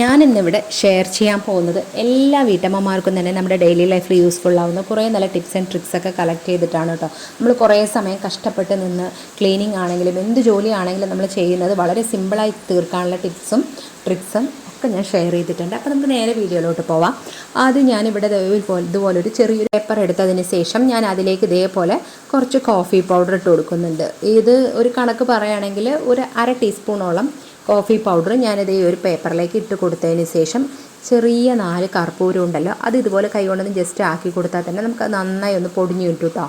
ഞാൻ ഇന്നിവിടെ ഷെയർ ചെയ്യാൻ പോകുന്നത് എല്ലാ വീട്ടമ്മമാർക്കും തന്നെ നമ്മുടെ ഡെയിലി ലൈഫിൽ യൂസ്ഫുൾ ആവുന്ന കുറേ നല്ല ടിപ്സ് ആൻഡ് ട്രിക്സ് ഒക്കെ കളക്ട് ചെയ്തിട്ടാണ് കേട്ടോ. നമ്മൾ കുറേ സമയം കഷ്ടപ്പെട്ട് നിന്ന് ക്ലീനിങ് ആണെങ്കിലും എന്ത് ജോലിയാണെങ്കിലും നമ്മൾ ചെയ്യുന്നത് വളരെ സിമ്പിളായി തീർക്കാനുള്ള ടിപ്സും ട്രിക്സും ഒക്കെ ഞാൻ ഷെയർ ചെയ്തിട്ടുണ്ട്. അപ്പോൾ നമുക്ക് നേരെ വീഡിയോയിലോട്ട് പോവാം. ആദ്യം ഞാനിവിടെ ഇതുപോലെ ഒരു ചെറിയൊരു പേപ്പർ എടുത്തതിന് ശേഷം ഞാൻ അതിലേക്ക് ഇതേപോലെ കുറച്ച് കോഫി പൗഡർ ഇട്ട് കൊടുക്കുന്നുണ്ട്. ഇത് ഒരു കണക്ക് പറയുകയാണെങ്കിൽ ഒരു അര ടീസ്പൂണോളം കോഫി പൗഡർ ഞാനിത് ഒരു പേപ്പറിലേക്ക് ഇട്ട് കൊടുത്തതിന് ശേഷം ചെറിയ നാല് കർപ്പൂരം ഉണ്ടല്ലോ അത് ഇതുപോലെ കൈ കൊണ്ടൊന്ന് ജസ്റ്റ് ആക്കി കൊടുത്താൽ തന്നെ നമുക്ക് നന്നായി ഒന്ന് പൊടിഞ്ഞു കിട്ടും കേട്ടോ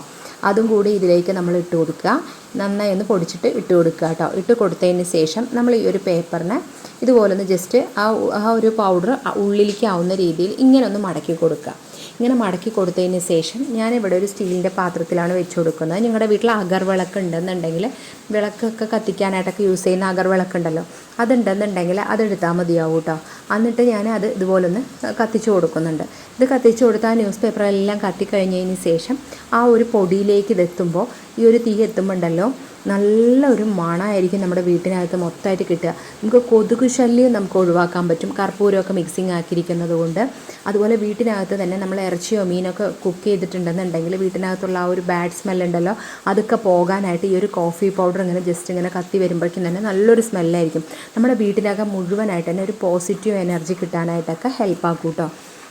അതും കൂടി ഇതിലേക്ക് നമ്മൾ ഇട്ട് കൊടുക്കുക. നന്നായി ഒന്ന് പൊടിച്ചിട്ട് ഇട്ട് കൊടുക്കുക കേട്ടോ ഇട്ട് കൊടുത്തതിന് ശേഷം നമ്മൾ ഈ ഒരു പേപ്പറിനെ ഇതുപോലെ ഒന്ന് ജസ്റ്റ് ആ ആ ഒരു പൗഡർ ഉള്ളിലേക്ക് ആവുന്ന രീതിയിൽ ഇങ്ങനെ ഒന്ന് മടക്കി കൊടുക്കുക. ഇങ്ങനെ മടക്കി കൊടുത്തതിന് ശേഷം ഞാനിവിടെ ഒരു സ്റ്റീലിന്റെ പാത്രത്തിലാണ് വെച്ച് കൊടുക്കുന്നത്. നിങ്ങളുടെ വീട്ടിൽ അഗർവിളക്ക് ഉണ്ടെന്നുണ്ടെങ്കിൽ വിളക്കൊക്കെ കത്തിക്കാനായിട്ടൊക്കെ യൂസ് ചെയ്യുന്ന അഗർവിളക്ക് വിളക്കുണ്ടല്ലോ അതുണ്ടെന്നുണ്ടെങ്കിൽ അതെടുത്താൽ മതിയാവും കേട്ടോ. എന്നിട്ട് ഞാൻ അത് ഇതുപോലെ ഒന്ന് കത്തിച്ച് കൊടുക്കുന്നുണ്ട്. ഇത് കത്തിച്ച് കൊടുത്താൽ ന്യൂസ് പേപ്പറെല്ലാം കത്തിക്കഴിഞ്ഞതിന് ശേഷം ആ ഒരു പൊടിയിലേക്ക് ഇതെത്തുമ്പോൾ ഈ ഒരു തീ എത്തുമ്പോണ്ടല്ലോ നല്ല ഒരു മണമായിരിക്കും നമ്മുടെ വീട്ടിനകത്ത് മൊത്തമായിട്ട് കിട്ടുക. നമുക്ക് കൊതുക് ശല്യം നമുക്ക് ഒഴിവാക്കാൻ പറ്റും. കർപ്പൂരമൊക്കെ മിക്സിങ് ആക്കിയിരിക്കുന്നത് കൊണ്ട്. അതുപോലെ വീട്ടിനകത്ത് തന്നെ നമ്മൾ ഇറച്ചിയോ മീനൊക്കെ കുക്ക് ചെയ്തിട്ടുണ്ടെന്നുണ്ടെങ്കിൽ വീട്ടിനകത്തുള്ള ആ ഒരു ബാഡ് ഉണ്ടല്ലോ അതൊക്കെ പോകാനായിട്ട് ഈ ഒരു കോഫി പൗഡർ ഇങ്ങനെ ജസ്റ്റ് ഇങ്ങനെ കത്തി വരുമ്പോഴേക്കും തന്നെ നല്ലൊരു സ്മെല്ലായിരിക്കും നമ്മുടെ വീട്ടിനകം മുഴുവനായിട്ട് തന്നെ ഒരു പോസിറ്റീവ് എനർജി കിട്ടാനായിട്ടൊക്കെ ഹെൽപ്പ് ആക്കും കേട്ടോ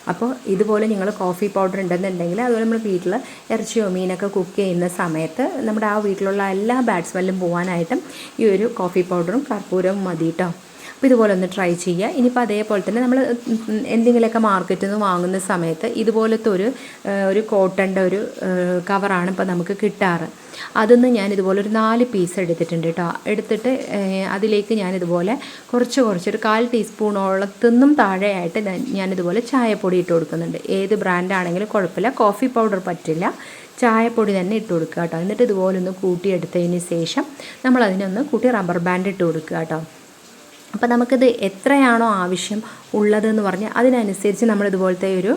അപ്പോൾ ഇതുപോലെ നിങ്ങൾ കോഫി പൗഡർ ഉണ്ടെന്നുണ്ടെങ്കിൽ അതുപോലെ നമ്മൾ വീട്ടിൽ ഇറച്ചിയോ മീനൊക്കെ കുക്ക് ചെയ്യുന്ന സമയത്ത് നമ്മുടെ ആ വീട്ടിലുള്ള എല്ലാ ബാഡ് സ്മെല്ലും പോകാനായിട്ടും ഈ ഒരു കോഫി പൗഡറും കർപ്പൂരവും മതി കേട്ടോ അപ്പോൾ ഇതുപോലെ ഒന്ന് ട്രൈ ചെയ്യുക. ഇനിയിപ്പോൾ അതേപോലെ തന്നെ നമ്മൾ എന്തെങ്കിലുമൊക്കെ മാർക്കറ്റിൽ നിന്ന് വാങ്ങുന്ന സമയത്ത് ഇതുപോലത്തെ ഒരു ഒരു കോട്ടന്റെ ഒരു കവറാണ് ഇപ്പോൾ നമുക്ക് കിട്ടാറ്. അതൊന്ന് ഞാൻ ഇതുപോലെ ഒരു നാല് പീസ് എടുത്തിട്ടുണ്ട് കേട്ടോ എടുത്തിട്ട് അതിലേക്ക് ഞാൻ ഇതുപോലെ കുറച്ച് കുറച്ച് ഒരു കാൽ ടീസ്പൂണോളത്തുനിന്നും താഴെയായിട്ട് ഞാനിതുപോലെ ചായപ്പൊടി ഇട്ട് കൊടുക്കുന്നുണ്ട്. ഏത് ബ്രാൻഡാണെങ്കിലും കുഴപ്പമില്ല. കോഫി പൗഡർ പറ്റില്ല. ചായപ്പൊടി തന്നെ ഇട്ട് കൊടുക്കുക കേട്ടോ എന്നിട്ട് ഇതുപോലെ ഒന്ന് കൂട്ടിയെടുത്തതിന് ശേഷം നമ്മളതിനൊന്ന് കൂട്ടി റബ്ബർ ബാൻഡ് ഇട്ട് കൊടുക്കുക കേട്ടോ അപ്പോൾ നമുക്കിത് എത്രയാണോ ആവശ്യം ഉള്ളതെന്ന് പറഞ്ഞാൽ അതിനനുസരിച്ച് നമ്മൾ ഇതുപോലത്തെ ഒരു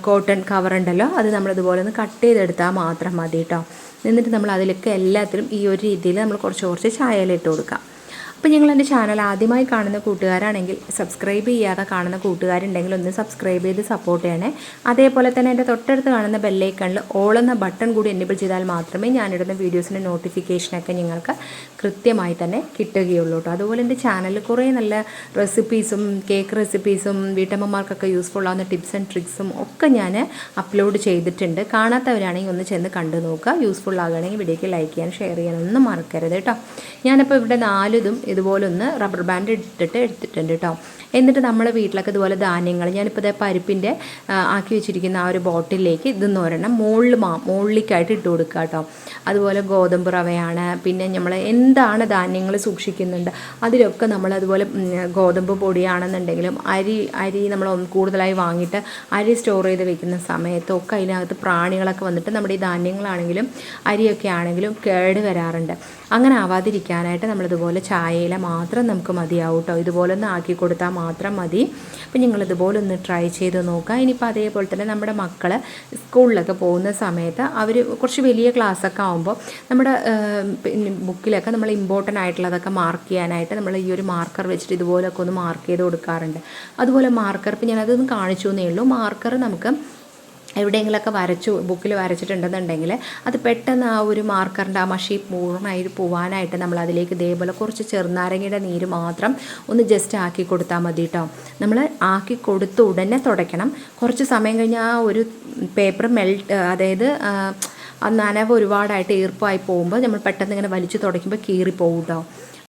കോട്ടൺ കവർ ഉണ്ടല്ലോ അത് നമ്മളിതുപോലെ ഒന്ന് കട്ട് ചെയ്തെടുത്താൽ മാത്രം മതി കേട്ടോ എന്നിട്ട് നമ്മൾ അതിലൊക്കെ എല്ലാത്തിലും ഈ ഒരു രീതിയിൽ നമ്മൾ കുറച്ച് കുറച്ച് ചായയിലിട്ട് കൊടുക്കാം. അപ്പോൾ നിങ്ങൾ എന്റെ ചാനൽ ആദ്യമായി കാണുന്ന കൂട്ടുകാരാണെങ്കിൽ സബ്സ്ക്രൈബ് ചെയ്യാതെ കാണുന്ന കൂട്ടുകാരുണ്ടെങ്കിൽ ഒന്ന് സബ്സ്ക്രൈബ് ചെയ്ത് സപ്പോർട്ട് ചെയ്യണേ. അതേപോലെ തന്നെ എന്റെ തൊട്ടടുത്ത് കാണുന്ന ബെല്ലൈക്കണിൽ ഓൾ എന്ന ബട്ടൺ കൂടി എനേബിൾ ചെയ്താൽ മാത്രമേ ഞാനിടുന്ന വീഡിയോസിന്റെ നോട്ടിഫിക്കേഷനൊക്കെ നിങ്ങൾക്ക് കൃത്യമായി തന്നെ കിട്ടുകയുള്ളൂ കേട്ടോ അതുപോലെ എന്റെ ചാനലിൽ കുറേ നല്ല റെസിപ്പീസും കേക്ക് റെസിപ്പീസും വീട്ടമ്മമാർക്കൊക്കെ യൂസ്ഫുൾ ആവുന്ന ടിപ്സ് ആൻഡ് ട്രിക്സും ഒക്കെ ഞാൻ അപ്ലോഡ് ചെയ്തിട്ടുണ്ട്. കാണാത്തവരാണെങ്കിൽ ഒന്ന് ചെന്ന് കണ്ടു നോക്കുക. യൂസ്ഫുൾ ആകുകയാണെങ്കിൽ വീഡിയോക്ക് ലൈക്ക് ചെയ്യാൻ ഷെയർ ചെയ്യാനൊന്നും മറക്കരുത് കേട്ടോ ഞാനിപ്പോൾ ഇവിടെ നാലിതും ഇതുപോലെ ഒന്ന് റബ്ബർ ബാൻഡ് ഇട്ടിട്ട് എടുത്തിട്ടുണ്ട് കേട്ടോ എന്നിട്ട് നമ്മളെ വീട്ടിലൊക്കെ ഇതുപോലെ ധാന്യങ്ങൾ ഞാനിപ്പോൾ ഇതേ പരിപ്പിന്റെ ആക്കി വെച്ചിരിക്കുന്ന ആ ഒരു ബോട്ടിലേക്ക് ഇതെന്ന് ഒരെണ്ണം മുകളിൽ മാ മുകളിലേക്കായിട്ട് ഇട്ട് കൊടുക്കുക കേട്ടോ അതുപോലെ ഗോതമ്പ് റവയാണ് പിന്നെ നമ്മൾ എന്താണ് ധാന്യങ്ങൾ സൂക്ഷിക്കുന്നുണ്ട് അതിലൊക്കെ നമ്മൾ അതുപോലെ ഗോതമ്പ് പൊടിയാണെന്നുണ്ടെങ്കിലും അരി അരി നമ്മൾ കൂടുതലായി വാങ്ങിയിട്ട് അരി സ്റ്റോർ ചെയ്ത് വെക്കുന്ന സമയത്തൊക്കെ അതിനകത്ത് പ്രാണികളൊക്കെ വന്നിട്ട് നമ്മുടെ ഈ ധാന്യങ്ങളാണെങ്കിലും അരിയൊക്കെ ആണെങ്കിലും കേട് വരാറുണ്ട്. അങ്ങനെ ആവാതിരിക്കാനായിട്ട് നമ്മളിതുപോലെ ചായയില മാത്രം നമുക്ക് മതിയാവും കേട്ടോ ഇതുപോലെ ഒന്ന് ആക്കി കൊടുത്താൽ മാത്രം മതി. അപ്പം നിങ്ങൾ ഇതുപോലെ ഒന്ന് ട്രൈ ചെയ്ത് നോക്കുക ഇനിയിപ്പോൾ അതേപോലെ തന്നെ നമ്മുടെ മക്കൾ സ്കൂളിലൊക്കെ പോകുന്ന സമയത്ത് അവർ കുറച്ച് വലിയ ക്ലാസ്സൊക്കെ ആകുമ്പോൾ നമ്മുടെ ബുക്കിലൊക്കെ നമ്മൾ ഇമ്പോർട്ടന്റ് ആയിട്ടുള്ളതൊക്കെ മാർക്ക് ചെയ്യാനായിട്ട് നമ്മൾ ഈ ഒരു മാർക്കർ വെച്ചിട്ട് ഇതുപോലൊക്കെ ഒന്ന് മാർക്ക് ചെയ്ത് കൊടുക്കാറുണ്ട്. അതുപോലെ മാർക്കർ ഇപ്പം ഞാനതൊന്ന് കാണിച്ചു എന്നേ ഉള്ളൂ. മാർക്കർ നമുക്ക് എവിടെയെങ്കിലുമൊക്കെ വരച്ചു ബുക്കിൽ വരച്ചിട്ടുണ്ടെന്നുണ്ടെങ്കിൽ അത് പെട്ടെന്ന് ആ ഒരു മാർക്കറിന്റെ ആ മഷി പൂർണമായി പോവാനായിട്ട് നമ്മൾ അതിലേക്ക് ഇതേപോലെ കുറച്ച് ചെറുനാരങ്ങയുടെ നീര് മാത്രം ഒന്ന് ജസ്റ്റ് ആക്കി കൊടുത്താൽ മതി കേട്ടോ നമ്മൾ ആക്കി കൊടുത്ത് ഉടനെ തുടയ്ക്കണം. കുറച്ച് സമയം കഴിഞ്ഞ് ആ ഒരു പേപ്പർ മെൽറ്റ് അതായത് ആ നനവ് ഒരുപാടായിട്ട് ഈർപ്പായി പോകുമ്പോൾ നമ്മൾ പെട്ടെന്ന് ഇങ്ങനെ വലിച്ചു തുടയ്ക്കുമ്പോൾ കീറിപ്പോകും കേട്ടോ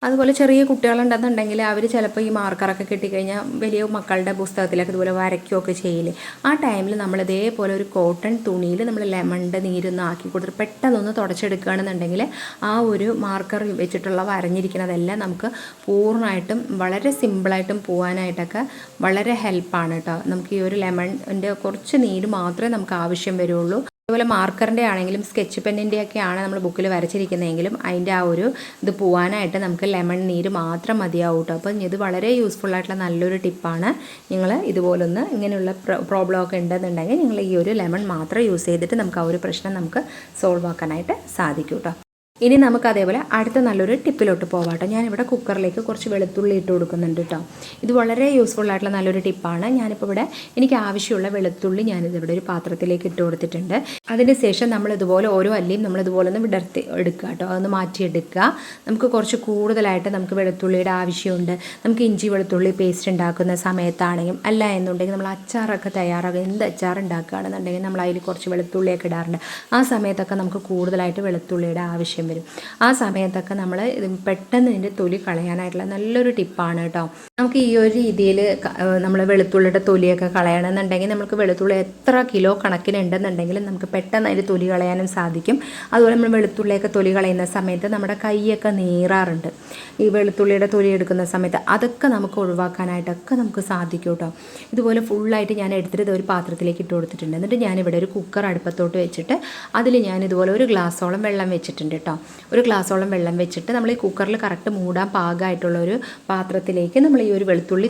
അതുപോലെ ചെറിയ കുട്ടികളുണ്ടെന്നുണ്ടെങ്കിൽ അവർ ചിലപ്പോൾ ഈ മാർക്കറൊക്കെ കിട്ടിക്കഴിഞ്ഞാൽ വലിയ മക്കളുടെ പുസ്തകത്തിലൊക്കെ ഇതുപോലെ വരയ്ക്കുകയൊക്കെ ചെയ്യില്ലേ ആ ടൈമിൽ നമ്മൾ ഇതേപോലെ ഒരു കോട്ടൺ തുണിയിൽ നമ്മൾ ലെമണിന്റെ നീരൊന്ന് ആക്കി കൊടുത്തിട്ട് പെട്ടെന്നൊന്ന് തുടച്ചെടുക്കുകയാണെന്നുണ്ടെങ്കിൽ ആ ഒരു മാർക്കർ വെച്ചിട്ടുള്ള വരഞ്ഞിരിക്കുന്നതെല്ലാം നമുക്ക് പൂർണമായിട്ടും വളരെ സിമ്പിളായിട്ടും പോകാനായിട്ടൊക്കെ വളരെ ഹെൽപ്പാണ് കേട്ടോ. നമുക്ക് ഈ ഒരു ലെമണിന്റെ കുറച്ച് നീര് മാത്രമേ നമുക്ക് ആവശ്യം വരുള്ളൂ. അതുപോലെ മാർക്കറിന്റെ ആണെങ്കിലും സ്കെച്ച് പെന്നിന്റെയൊക്കെയാണ് നമ്മൾ ബുക്കിൽ വരച്ചിരിക്കുന്നതെങ്കിലും അതിന്റെ ആ ഒരു ഇത് പോവാനായിട്ട് നമുക്ക് ലെമൺ നീര് മാത്രം മതിയാവും കേട്ടോ അപ്പം ഇത് വളരെ യൂസ്ഫുൾ ആയിട്ടുള്ള നല്ലൊരു ടിപ്പാണ് നിങ്ങൾ ഇതുപോലൊന്ന് ഇങ്ങനെയുള്ള പ്രോബ്ലം ഒക്കെ ഉണ്ടെന്നുണ്ടെങ്കിൽ നിങ്ങൾ ഈ ഒരു ലെമൺ മാത്രം യൂസ് ചെയ്തിട്ട് നമുക്ക് ആ ഒരു പ്രശ്നം നമുക്ക് സോൾവ് ആക്കാനായിട്ട് സാധിക്കും കേട്ടോ ഇനി നമുക്ക് അതേപോലെ അടുത്ത നല്ലൊരു ടിപ്പിലോട്ട് പോവാം കേട്ടോ. ഞാനിവിടെ കുക്കറിലേക്ക് കുറച്ച് വെളുത്തുള്ളി ഇട്ട് കൊടുക്കുന്നുണ്ട് കേട്ടോ. ഇത് വളരെ യൂസ്ഫുൾ ആയിട്ടുള്ള നല്ലൊരു ടിപ്പാണ് ഞാനിപ്പോൾ ഇവിടെ എനിക്ക് ആവശ്യമുള്ള വെളുത്തുള്ളി ഞാനിത് ഇവിടെ ഒരു പാത്രത്തിലേക്ക് ഇട്ട് കൊടുത്തിട്ടുണ്ട്. അതിന് ശേഷം നമ്മൾ ഇതുപോലെ ഓരോ അല്ലിയും നമ്മൾ ഇതുപോലെ ഒന്ന് വിടർത്തി എടുക്കുക കേട്ടോ. അതൊന്ന് മാറ്റിയെടുക്കുക. നമുക്ക് കുറച്ച് കൂടുതലായിട്ട് നമുക്ക് വെളുത്തുള്ളിയുടെ ആവശ്യമുണ്ട്. നമുക്ക് ഇഞ്ചി വെളുത്തുള്ളി പേസ്റ്റ് ഉണ്ടാക്കുന്ന സമയത്താണെങ്കിലും അല്ല എന്നുണ്ടെങ്കിൽ നമ്മൾ അച്ചാറൊക്കെ തയ്യാറാക്കുക. എന്ത് അച്ചാർ ഉണ്ടാക്കുകയാണെന്നുണ്ടെങ്കിൽ നമ്മൾ അതിൽ കുറച്ച് വെളുത്തുള്ളിയൊക്കെ ഇടാറുണ്ട്. ആ സമയത്തൊക്കെ നമുക്ക് കൂടുതലായിട്ട് വെളുത്തുള്ളിയുടെ ആവശ്യം വരും. ആ സമയത്തൊക്കെ നമ്മൾ പെട്ടെന്ന് ഇതിന്റെ തൊലി കളയാനായിട്ടുള്ള നല്ലൊരു ടിപ്പാണ് കേട്ടോ നമുക്ക് ഈ ഒരു രീതിയിൽ നമ്മൾ വെളുത്തുള്ളിയുടെ തൊലിയൊക്കെ കളയണമെന്നുണ്ടെങ്കിൽ നമുക്ക് വെളുത്തുള്ളി എത്ര കിലോ കണക്കിന് ഉണ്ടെന്നുണ്ടെങ്കിലും നമുക്ക് പെട്ടെന്ന് അതിന്റെ തൊലി കളയാനും സാധിക്കും. അതുപോലെ നമ്മൾ വെളുത്തുള്ളിയൊക്കെ തൊലി കളയുന്ന സമയത്ത് നമ്മുടെ കൈയൊക്കെ നീറാറുണ്ട്. ഈ വെളുത്തുള്ളിയുടെ തൊലി എടുക്കുന്ന സമയത്ത് അതൊക്കെ നമുക്ക് ഒഴിവാക്കാനായിട്ടൊക്കെ നമുക്ക് സാധിക്കും കേട്ടോ ഇതുപോലെ ഫുള്ളായിട്ട് ഞാൻ എടുത്തിട്ട് ഒരു പാത്രത്തിലേക്ക് ഇട്ട് കൊടുത്തിട്ടുണ്ട്. എന്നിട്ട് ഞാനിവിടെ ഒരു കുക്കർ അടുപ്പത്തോട്ട് വെച്ചിട്ട് അതിൽ ഞാൻ ഇതുപോലെ ഒരു ഗ്ലാസ്സോളം വെള്ളം വെച്ചിട്ടുണ്ട് കേട്ടോ ഒരു ഗ്ലാസ്സോളം വെള്ളം വെച്ചിട്ട് നമ്മൾ ഈ കുക്കറിൽ കറക്റ്റ് മൂടാൻ പാകമായിട്ടുള്ള ഒരു പാത്രത്തിലേക്ക് നമ്മൾ ഈ ഒരു വെളുത്തുള്ളി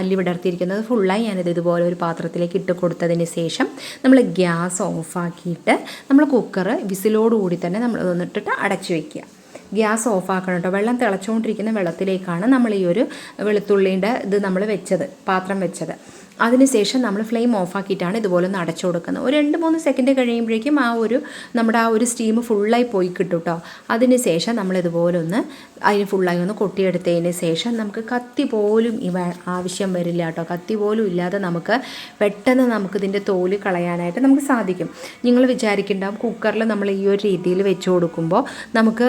അല്ലി വിടർത്തിയിരിക്കുന്നത് ഫുള്ളായി ഞാനിത് ഇതുപോലെ ഒരു പാത്രത്തിലേക്ക് ഇട്ട് കൊടുത്തതിന് ശേഷം നമ്മൾ ഗ്യാസ് ഓഫാക്കിയിട്ട് നമ്മൾ കുക്കർ വിസിലോടുകൂടി തന്നെ നമ്മൾ ഇതൊന്നിട്ടിട്ട് അടച്ചു വയ്ക്കുക ഗ്യാസ് ഓഫാക്കണം കേട്ടോ. വെള്ളം തിളച്ചുകൊണ്ടിരിക്കുന്ന വെള്ളത്തിലേക്കാണ് നമ്മൾ ഈ ഒരു വെളുത്തുള്ളിന്റെ ഇത് നമ്മൾ വെച്ചത് പാത്രം വെച്ചത്. അതിനുശേഷം നമ്മൾ ഫ്ലെയിം ഓഫാക്കിയിട്ടാണ് ഇതുപോലെ ഒന്ന് അടച്ചു കൊടുക്കുന്നത്. ഒരു രണ്ട് മൂന്ന് സെക്കൻഡ് കഴിയുമ്പോഴേക്കും ആ ഒരു നമ്മുടെ ആ ഒരു സ്റ്റീം ഫുള്ളായി പോയി കിട്ടും കേട്ടോ അതിന് ശേഷം നമ്മൾ ഇതുപോലെ ഒന്ന് അതിന് ഫുള്ളായി ഒന്ന് കൊട്ടിയെടുത്തതിന് ശേഷം നമുക്ക് കത്തി പോലും ഇവ ആവശ്യം വരില്ല കേട്ടോ കത്തി പോലും ഇല്ലാതെ നമുക്ക് പെട്ടെന്ന് നമുക്കിതിന്റെ തോൽ കളയാനായിട്ട് നമുക്ക് സാധിക്കും. നിങ്ങൾ വിചാരിക്കുന്നുണ്ടാവും കുക്കറിൽ നമ്മൾ ഈ ഒരു രീതിയിൽ വെച്ച് കൊടുക്കുമ്പോൾ നമുക്ക്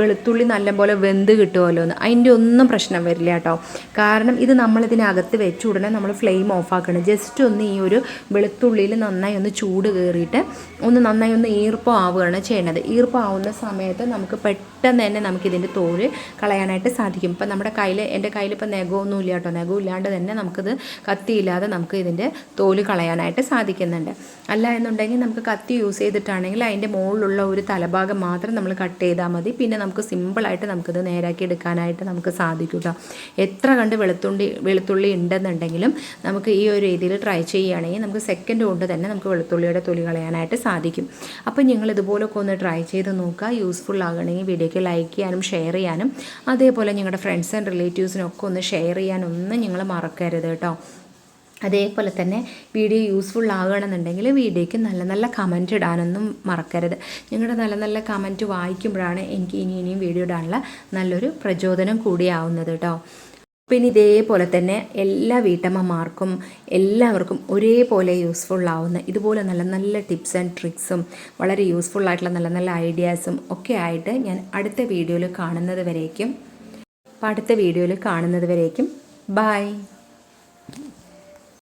വെളുത്തുള്ളി നല്ലപോലെ വെന്ത് കിട്ടുമല്ലോ എന്ന് അതിന്റെ ഒന്നും പ്രശ്നം വരില്ല കേട്ടോ കാരണം ഇത് നമ്മളിതിനകത്ത് വെച്ച് ഉടനെ നമ്മൾ ഫ്ലെയിം ഓഫാക്കണം ജസ്റ്റ് ഒന്ന് ഈ ഒരു വെളുത്തുള്ളിയിൽ നന്നായി ഒന്ന് ചൂട് കയറിയിട്ട് ഒന്ന് നന്നായി ഒന്ന് ഈർപ്പം ആവുകയാണ് ചെയ്യേണ്ടത് ഈർപ്പം ആവുന്ന സമയത്ത് നമുക്ക് പെട്ടെന്ന് തന്നെ നമുക്കിതിന്റെ തോൽ കളയാനായിട്ട് സാധിക്കും. ഇപ്പം നമ്മുടെ കയ്യിൽ എന്റെ കയ്യിൽ ഇപ്പം നെഗമൊന്നും ഇല്ല കേട്ടോ. നെഗം ഇല്ലാണ്ട് തന്നെ നമുക്കിത് കത്തിയില്ലാതെ നമുക്ക് ഇതിന്റെ തോൽ കളയാനായിട്ട് സാധിക്കുന്നുണ്ട്. അല്ല എന്നുണ്ടെങ്കിൽ നമുക്ക് കത്തി യൂസ് ചെയ്തിട്ടാണെങ്കിൽ അതിന്റെ മുകളിലുള്ള ഒരു തലഭാഗം മാത്രം നമ്മൾ കട്ട് ചെയ്താൽ മതി. പിന്നെ നമുക്ക് സിമ്പിളായിട്ട് നമുക്കിത് നേരാക്കി എടുക്കാനായിട്ട് നമുക്ക് സാധിക്കും കേട്ടോ. എത്ര കണ്ട് വെളുത്തുള്ളി വെളുത്തുള്ളി ഉണ്ടെന്നുണ്ടെങ്കിലും നമുക്ക് ഈ ഒരു രീതിയിൽ ട്രൈ ചെയ്യുകയാണെങ്കിൽ നമുക്ക് സെക്കൻഡ് കൊണ്ട് തന്നെ നമുക്ക് വെളുത്തുള്ളിയുടെ തൊലി കളയാനായിട്ട് സാധിക്കും. അപ്പോൾ നിങ്ങൾ ഇതുപോലൊക്കെ ഒന്ന് ട്രൈ ചെയ്ത് നോക്കുക. യൂസ്ഫുൾ ആകണമെങ്കിൽ വീഡിയോയ്ക്ക് ലൈക്ക് ചെയ്യാനും ഷെയർ ചെയ്യാനും. അതേപോലെ നിങ്ങളുടെ ഫ്രണ്ട്സ് ആൻഡ് റിലേറ്റീവ്സിനൊക്കെ ഒന്ന് ഷെയർ ചെയ്യാനൊന്നും നിങ്ങൾ മറക്കരുത് കേട്ടോ. അതേപോലെ തന്നെ വീഡിയോ യൂസ്ഫുൾ ആകണമെന്നുണ്ടെങ്കിൽ വീഡിയോയ്ക്ക് നല്ല നല്ല കമന്റ് ഇടാനൊന്നും മറക്കരുത്. നിങ്ങളുടെ നല്ല നല്ല കമന്റ് വായിക്കുമ്പോഴാണ് എനിക്ക് ഇനി ഇനിയും വീഡിയോ ഇടാനുള്ള നല്ലൊരു പ്രചോദനം കൂടിയാവുന്നത് കേട്ടോ. പിന്നെ ഇതേപോലെ തന്നെ എല്ലാ വീട്ടമ്മമാർക്കും എല്ലാവർക്കും ഒരേപോലെ യൂസ്ഫുൾ ആവുന്ന ഇതുപോലെ നല്ല നല്ല ടിപ്സ് ആൻഡ് ട്രിക്സും വളരെ യൂസ്ഫുൾ ആയിട്ടുള്ള നല്ല നല്ല ഐഡിയാസും ഒക്കെ ആയിട്ട് ഞാൻ അടുത്ത വീഡിയോയിൽ കാണുന്നത് വരേക്കും. അടുത്ത വീഡിയോയിൽ കാണുന്നത് വരേക്കും. ബൈ